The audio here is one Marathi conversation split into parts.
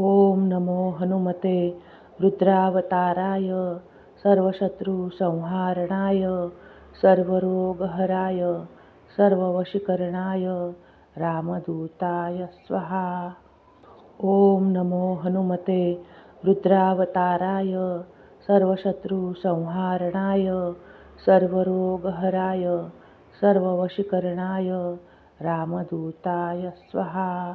ॐ नमो हनुमते रुद्रावताराय सर्वशत्रुसंहारणाय सर्वरोगहराय सर्ववशीकरणाय रामदूताय स्वाहा. ॐ नमो हनुमते रुद्रावताराय सर्वशत्रुसंहारणाय सर्वरोगहराय सर्ववशीकरणाय रामदूताय स्वाहा.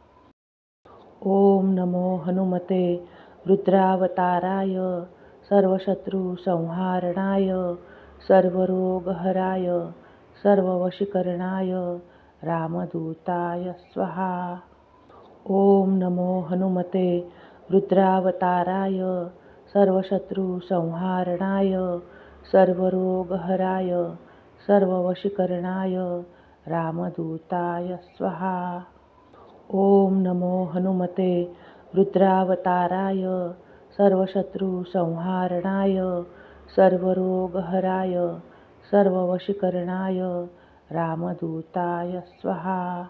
ॐ नमो हनुमते रुद्रावताराय सर्वशत्रुसंहारणाय सर्वरोगहराय सर्ववशीकरणाय रामदूताय स्वाहा। ॐ नमो हनुमते रुद्रावताराय सर्वशत्रुसंहारणाय सर्वरोगहराय सर्ववशीकरणाय रामदूताय स्वाहा। ॐ नमो हनुमते रुद्रावताराय सर्वशत्रुसंहारणाय सर्वरोगहराय सर्ववशीकरणाय रामदूताय स्वाहा.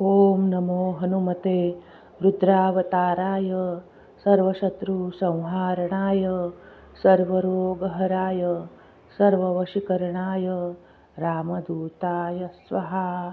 ॐ नमो हनुमते रुद्रावताराय सर्वशत्रुसंहारणाय सर्वरोगहराय सर्ववशीकरणाय रामदूताय स्वाहा.